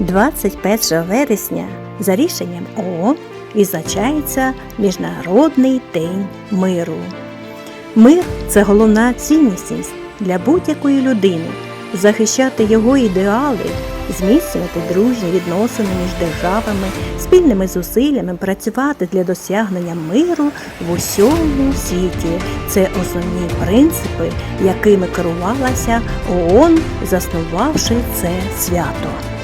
21 вересня за рішенням ООН відзначається Міжнародний день миру. Мир це головна цінність для будь-якої людини. Захищати його ідеали, зміцнювати дружні відносини між державами, спільними зусиллями працювати для досягнення миру в усьому світі. Це основні принципи, якими керувалася ООН, заснувавши це свято.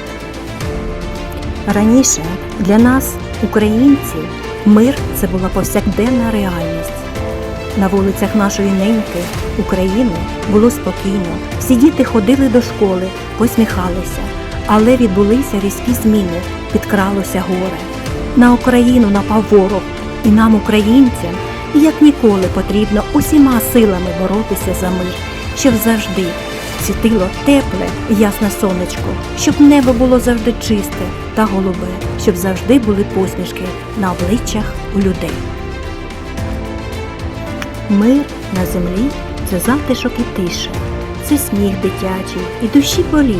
Раніше для нас, українців, мир це була повсякденна реальність. На вулицях нашої неньки України було спокійно, всі діти ходили до школи, посміхалися, але відбулися різкі зміни, підкралося горе. На Україну напав ворог, і нам, українцям, як ніколи потрібно усіма силами боротися за мир, щоб завжди світило тепле ясне сонечко, щоб небо було завжди чисте та голубе, щоб завжди були посмішки на обличчях у людей. Мир на землі це затишок і тиша, це сміх дитячий і душі болить,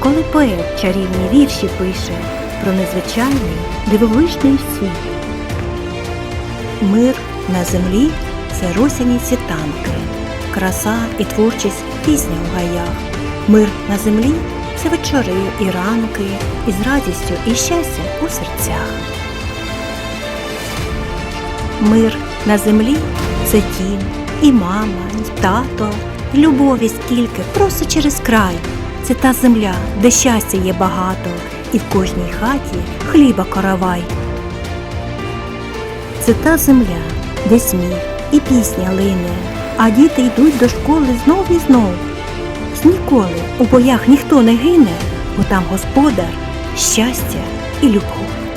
коли поет чарівні вірші пише про незвичайний дивовижний світ. Мир на землі це росяні світанки, краса і творчість пісня в гаях. Мир на землі це вечори і ранки, із радістю і щастям у серцях. Мир на землі це дім, і мама, і тато, і любові скільки, просто через край. Це та земля, де щастя є багато, і в кожній хаті хліба каравай. Це та земля, де сміх і пісня лине, а діти йдуть до школи знов і знов. Ніколи у боях ніхто не гине, бо там господар, щастя і любов.